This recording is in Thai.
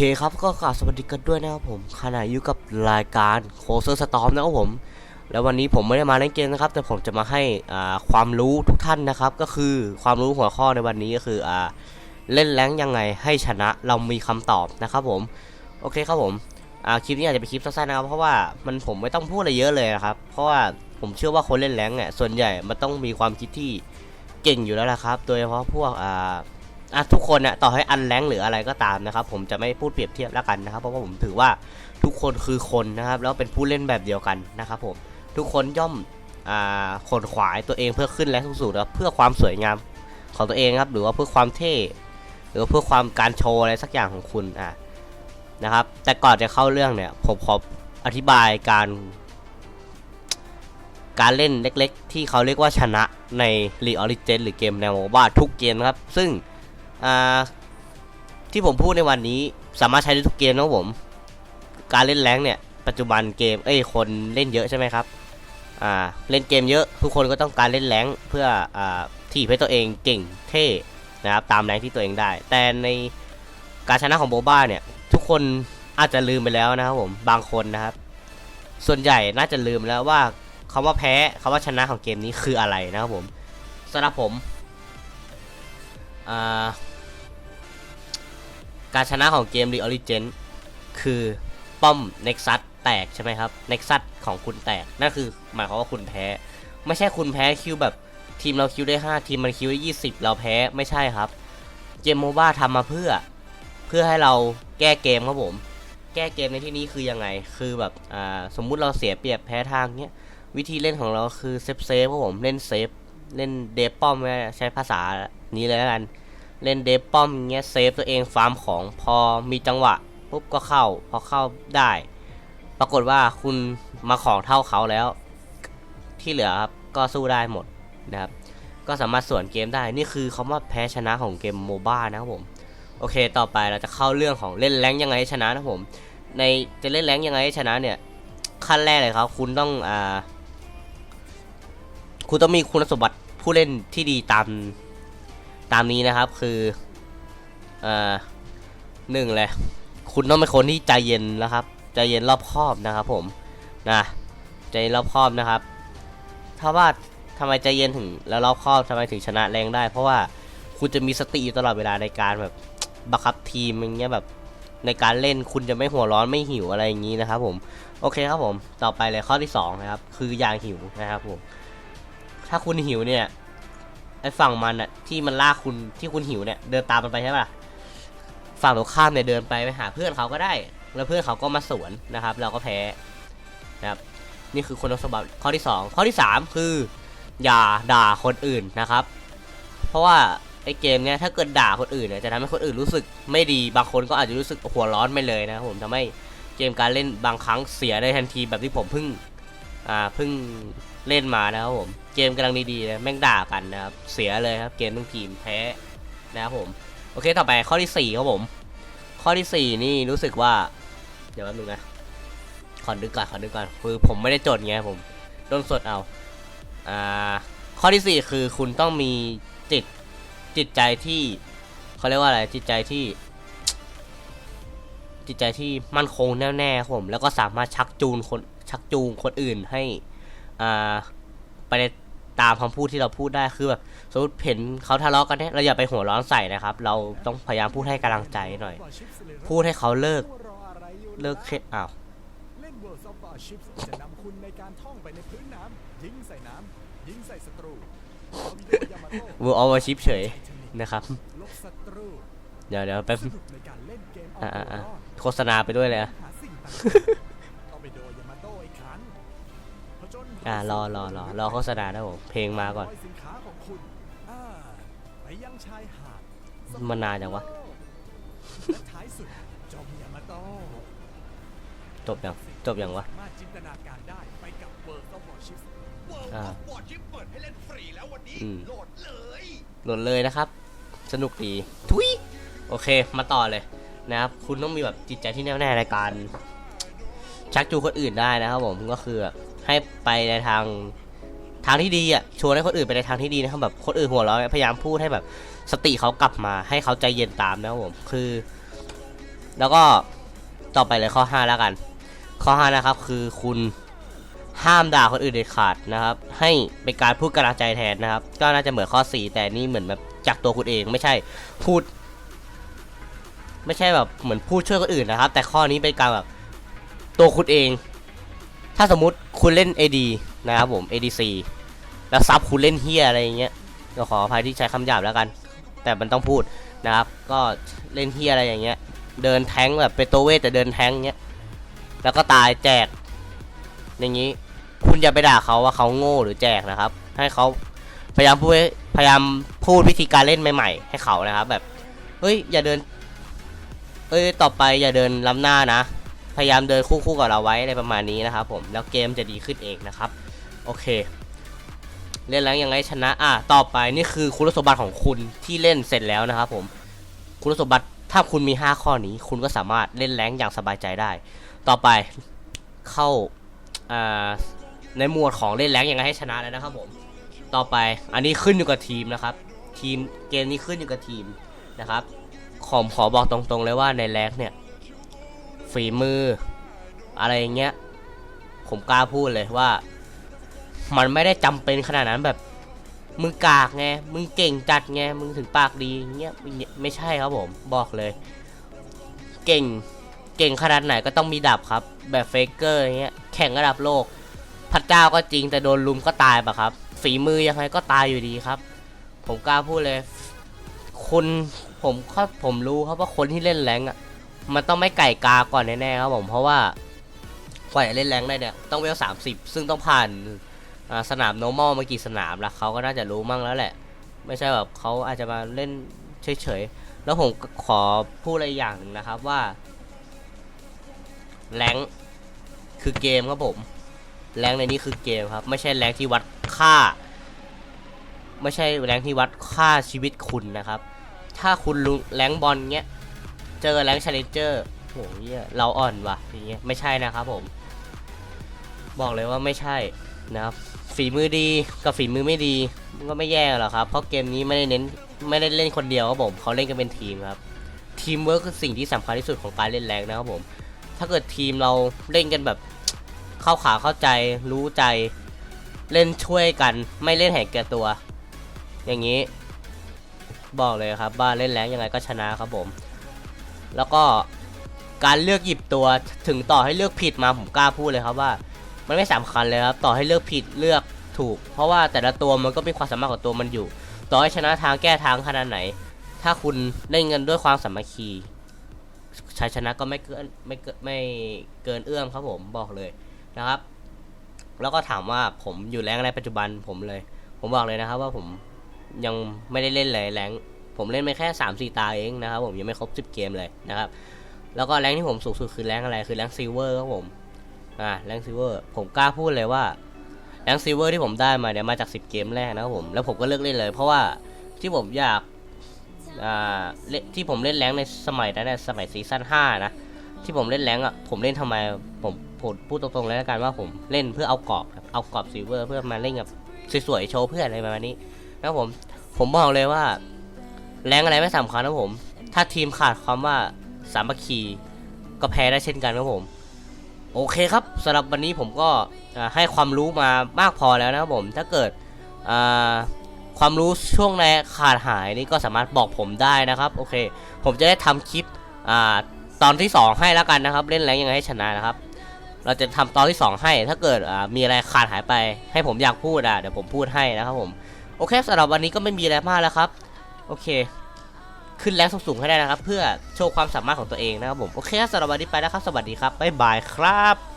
โอเคครับก็กราบสวัสดีกันด้วยนะครับผมขณะอยู่กับรายการโคเซอร์สตอมนะครับผม แล้ววันนี้ผมไม่ได้มาเล่นเกมนะครับ แต่ผมจะมาให้อ่าความรู้ทุกท่านนะครับ ก็คือความรู้หัวข้อในวันนี้ก็คืออ่าเล่นแรงยังไงให้ชนะเรามีคำตอบนะครับผม โอเคครับผมอ่าคลิปนี้อาจจะเป็นคลิปสั้นๆนะครับ เพราะว่ามันผมไม่ต้องพูดอะไรเยอะเลยนะครับ เพราะว่าผมเชื่อว่าคนเล่นแรงเนี่ยส่วนใหญ่มันต้องมีความคิดที่เก่งอยู่แล้วละครับ โดยเฉพาะพวกอ่า อะทุกคนเนี่ยต่อให้อันแรงหรืออะไรก็ตามนะครับ ผมจะไม่พูดเปรียบเทียบแล้วกันนะครับ เพราะว่าผมถือว่าทุกคนคือคนนะครับ แล้วเป็นผู้เล่นแบบเดียวกันนะครับ ผมทุกคนย่อมอ่าขนขวายตัวเองเพื่อขึ้นแรงสูงสุดแล้วเพื่อความสวยงามของตัวเองครับหรือว่าเพื่อความเท่หรือว่าเพื่อความการโชว์อะไรสักอย่างของคุณอะนะครับ แต่ก่อนจะเข้าเรื่องเนี่ยผมขออธิบายการ การเล่นเล็กๆ ที่เขาเรียกว่าชนะใน League of Legends หรือเกมแนวโมบ้าทุกเกมครับ ซึ่ง ที่ผมพูดในวันนี้สามารถใช้ได้ทุกเกมนะผม การเล่นแรงเนี่ย ปัจจุบันเกมเอ้ยคนเล่นเยอะใช่ไหมครับอ่าเล่นเกมเยอะทุกคนก็ต้องการเล่นแรงเพื่ออ่าที่ให้ตัวเองเก่งเท่นะครับตามแรงที่ตัวเองได้ แต่ในการชนะของโบบ้าเนี่ยทุกคนอาจจะลืมไปแล้วนะครับผมบางคนนะครับ ส่วนใหญ่น่าจะลืมแล้วว่าคำว่าแพ้คำว่าชนะของเกมนี้คืออะไรนะครับผมสำหรับผมอ่า การชนะของเกม League Origin คือป้อม Nexus แตกใช่ไหมครับ Nexus ของคุณแตก นั่นคือหมายความว่าคุณแพ้ ไม่ใช่คุณแพ้คิวแบบทีมเราคิวได้ 5 ทีมมันคิวได้ 20 เราแพ้ไม่ใช่ครับ เกมโมบ้าทำมาเพื่อ เพื่อให้เราแก้เกมครับผม แก้เกมในที่นี้คือยังไง คือแบบอ่าสมมุติเราเสียเปรียบแพ้ทางเนี้ยวิธีเล่นของเราคือเซฟเซฟครับผมเล่นเซฟเล่นเดฟป้อมใช้ภาษานี้เลยแล้วกัน เล่นเดฟป้อมเงี้ยเซฟตัวเองฟาร์มของพอมีจังหวะปุ๊บก็เข้า พอเข้าได้ ปรากฏว่าคุณมาของเท่าเขาแล้ว ที่เหลือครับก็สู้ได้หมดนะครับก็สามารถส่วนเกมได้นี่คือคำว่าแพ้ชนะของเกมโมบ้านะครับผมโอเค ต่อไปเราจะเข้าเรื่องของเล่นแรงยังไงชนะนะผม ในจะเล่นแรงยังไงให้ชนะเนี่ยขั้นแรกเลยครับ คุณต้องอ่าคุณต้องมีคุณสมบัติผู้เล่นที่ดีตาม ตามนี้นะครับคือเอ่อหนึ่งเลยคุณต้องเป็นคนที่ใจเย็นนะครับใจเย็นรอบคอบนะครับ ผมนะใจเย็นรอบคอบนะครับ ถ้าว่าทำไมใจเย็นถึงแล้วรอบคอบทำไมถึงชนะแรงได้ เพราะว่าคุณจะมีสติอยู่ตลอดเวลาในการแบบบังคับทีมอย่างเงี้ยแบบในการเล่นคุณจะไม่หัวร้อนไม่หิวอะไรอย่างนี้นะครับ ผมโอเคครับผมต่อไปเลยข้อที่สองนะครับคืออยางหิวนะครับผมถ้าคุณหิวเนี่ย ไอ้ฝั่งมันอะที่มันลากคุณที่คุณหิวเนี่ยเดินตามมันไปใช่ปะล่ะฝั่งตรงข้ามเนี่ยเดินไปไปหาเพื่อนเขาก็ได้ แล้วเพื่อนเขาก็มาสวนนะครับ เราก็แพ้นะครับนี่คือคุณสมบัติข้อที่สองข้อที่สามคือ อย่าด่าคนอื่นนะครับ เพราะว่าไอ้เกมเนี้ยถ้าเกิดด่าคนอื่นเนี่ยจะทำให้คนอื่นรู้สึกไม่ดีบางคนก็อาจจะรู้สึกหัวร้อนไปเลยนะครับผมทำให้เกมการเล่นบางครั้งเสียได้ทันทีแบบที่ผมเพิ่งอ่าเพิ่ง เล่นมานะครับผม เกมกำลังดีๆนะแม่งด่ากันนะครับ เสียเลยครับ เกมทั้งทีมแพ้นะครับผม โอเคต่อไปข้อที่สี่ครับผม ข้อที่สี่นี่รู้สึกว่า เดี๋ยวแป๊บนึงนะขอนึกก่อนขอนึกก่อนคือผมไม่ได้จดไงผมโดนสดเอาอ่าข้อที่สี่คือคุณต้องมีจิตจิตใจที่เขาเรียกว่าอะไรจิตใจที่ จิตใจที่มั่นคงแน่วแน่ครับผม แล้วก็สามารถชักจูงคนชักจูงคนอื่นให้ อ่าไปในตามคำพูดที่เราพูดได้คือแบบสมมติเห็นเขาทะเลาะกันเนี่ยเราอย่าไปหัวร้อนใส่นะครับ เราต้องพยายามพูดให้กำลังใจหน่อย พูดให้เขาเลิกเลิกเครียดอ้าวเล่น World of Warships จะนำคุณในการท่องไปในพื้นน้ำยิงใส่น้ำยิงใส่ศัตรูเอาวิดีโอยามาโต้ World of Warship เฉยนะครับลบศัตรูเดี๋ยวเดี๋ยวแป๊บสนุกในการเล่นเกมเอาอ่าตัวอ่ารอดโฆษณาไปด้วยเลยอะ อ่ารอรอรอรอโฆษณาด้ผมเพลงมาก่อน มันนานจังวะจบยังจบยังวะโหลดเลยนะครับ สนุกดีทุยโอเค มาต่อเลยนะครับ คุณต้องมีแบบจิตใจที่แน่วแน่ในการ ชักจูคนอื่นได้นะครับผมก็คือ ให้ไปในทางทางที่ดีอะชวนให้คนอื่นไปในทางที่ดีนะครับแบบคนอื่นหัวเราะพยายามพูดให้แบบสติเขากลับมาให้เขาใจเย็นตามนะครับผมคือ แล้วก็ต่อไปเลยข้อ5แล้วกัน ข้อ5นะครับ คือคุณห้ามด่าคนอื่นเด็ดขาดนะครับ ให้เป็นการพูดกำลังใจแทนนะครับ ก็น่าจะเหมือนข้อ 4 แต่นี่เหมือนแบบจากตัวคุณเองไม่ใช่พูด ไม่ใช่แบบเหมือนพูดช่วยคนอื่นนะครับ แต่ข้อนี้เป็นการแบบตัวคุณเอง ถ้าสมมติ คุณเล่น AD นะครับผม ADC แล้วซับคุณเล่นเฮียอะไรอย่างเงี้ยก็ขออภัยที่ใช้คำหยาบแล้วกัน แต่มันต้องพูดนะครับ ก็เล่นเฮียอะไรอย่างเงี้ย เดินแทงแบบเป็นตัวเวทแต่เดินแทงเงี้ย แล้วก็ตายแจก อย่างนี้ คุณอย่าไปด่าเขาว่าเขาโง่หรือแจกนะครับ ให้เขาพยายามพูดพยายามพูดวิธีการเล่นใหม่ๆ ให้เขานะครับ แบบ เฮ้ย อย่าเดินเอ้ย ต่อไปอย่าเดินล้ำหน้านะ พยายามเดินคู่ๆกับเราไว้อะไรประมาณนี้นะครับผมแล้วเกมจะดีขึ้นเองนะครับ โอเค เล่นแล้วยังไงชนะอะต่อไปนี่คือคุณสมบัติของคุณที่เล่นเสร็จแล้วนะครับผมคุณสมบัติถ้าคุณมี 5 ข้อนี้ คุณก็สามารถเล่นแรงอย่างสบายใจได้ ต่อไปเข้าอ่าในหมวดของเล่นแรงยังไงให้ชนะแล้วนะครับผมต่อไปอันนี้ขึ้นอยู่กับทีมนะครับ ทีมเกมนี้ขึ้นอยู่กับทีมนะครับขอขอบอกตรงๆเลยว่าในแรงเนี่ย ฝีมือ อะไรเงี้ย ผมกล้าพูดเลยว่า มันไม่ได้จำเป็นขนาดนั้นแบบ มึงกากไง มึงเก่งจัดไง มึงถึงปากดีเงี้ยไม่ใช่ครับผมบอกเลย เก่งเก่งขนาดไหนก็ต้องมีดับครับ แบบเฟกเกอร์เงี้ยแข่งระดับโลกพระเจ้าก็จริงแต่โดนลุมก็ตายปะครับ ฝีมือยังไงก็ตายอยู่ดีครับ ผมกล้าพูดเลย คุณผมก็ผมรู้ครับว่าคนที่เล่นแรงอะ มันต้องไม่ไก่กาก่อนแน่ๆครับผมเพราะว่ากว่าจะเล่นแรงได้เนี่ยต้องเวลสามสิบซึ่งต้องผ่านสนาม normal มากี่สนามละเขาก็น่าจะรู้มั่งแล้วแหละ ไม่ใช่แบบเขาอาจจะมาเล่นเฉยๆ แล้วผมขอพูดอะไรอย่างหนึ่งนะครับว่าแรงคือเกมครับผมแรงในนี้คือเกมครับ ไม่ใช่แรงที่วัดค่า ไม่ใช่แรงที่วัดค่าชีวิตคุณนะครับ ถ้าคุณแรงบอลเงี้ย เจอแรงชาเลนเจอร์โหเหี้ยเราอ่อนว่ะอย่างเงี้ยไม่ใช่นะครับผม บอกเลยว่าไม่ใช่นะครับฝีมือดีกับฝีมือไม่ดีก็ไม่แย่หรอกครับ เพราะเกมนี้ไม่ได้เน้นไม่ได้เล่นคนเดียวครับผมเขาเล่นกันเป็นทีมครับทีมเวิร์คคือสิ่งที่สำคัญที่สุดของการเล่นแรงนะครับผม ถ้าเกิดทีมเราเล่นกันแบบเข้าขาเข้าใจรู้ใจเล่นช่วยกันไม่เล่นแหกแกตัว อย่างนี้ บอกเลยครับว่าเล่นแรงยังไงก็ชนะครับผม แล้วก็การเลือกหยิบตัวถึงต่อให้เลือกผิดมาผมกล้าพูดเลยครับว่า มันไม่สำคัญเลยครับต่อให้เลือกผิดเลือกถูก เพราะว่าแต่ละตัวมันก็มีความสามารถของตัวมันอยู่ ต่อให้ชนะทางแก้ทางขนาดไหน ถ้าคุณเล่นกันด้วยความสามัคคีชัยชนะก็ไม่เกินไม่เกินไม่เกินเอื้อมครับผมบอกเลยนะครับ แล้วก็ถามว่าผมอยู่แรงในปัจจุบันผมเลย ผมบอกเลยนะครับว่าผมยังไม่ได้เล่นเลยแรง ผมเล่นไปแค่3ามสี่ตาเองนะครับผมยังไม่ครบ 10 เกมเลยนะครับ แล้วก็แรงที่ผมสูงสุดคือแรงอะไรคือแรงซิลเวอร์ครับผมอ่าแรงซิลเวอร์ผมกล้าพูดเลยว่าแรงซิลเวอร์ที่ผมได้มาเนี่ยมาจาก 10 เกมแรกนะครับผมแล้วผมก็เลิกเล่นเลย เพราะว่าที่ผมอยากอ่าที่ผมเล่นแรงในสมัยนั้นนสมัยซีซั่น5นะที่ผมเล่นแรงอะผมเล่นทำไมผมผมพูดตรงๆเลยแล้วกันว่าผมเล่นเพื่อเอากรอบเอากรอบซิลเวอร์เพื่อมาเล่นกับสวยๆโชว์เพื่อนอะไรประมาณนี้นะผมผมบอกเลยว่า แรงอะไรไม่สำคัญนะผม ถ้าทีมขาดความว่าสามัคคีก็แพ้ได้เช่นกันครับผม โอเคครับสำหรับวันนี้ผมก็ให้ความรู้มามากพอแล้วนะครับผม ถ้าเกิดความรู้ช่วงในขาดหายนี่ก็สามารถบอกผมได้นะครับ โอเค ผมจะได้ทำคลิปอตอนที่ 2 ให้แล้วกันนะครับ เล่นแรงยังไงให้ชนะนะครับ เราจะทำตอนที่ 2 ให้ ถ้าเกิดมีอะไรขาดหายไป ให้ผมอยากพูดอะเดี๋ยวผมพูดให้นะครับผม โอเคสำหรับวันนี้ก็ไม่มีอะไรมากแล้วครับ โอเค ขึ้นแรงสูงๆให้ได้นะครับ เพื่อโชว์ความสามารถของตัวเองนะครับผม โอเคครับสำหรับวันนี้ไปแล้วครับ สวัสดีครับ บ๊ายบายครับ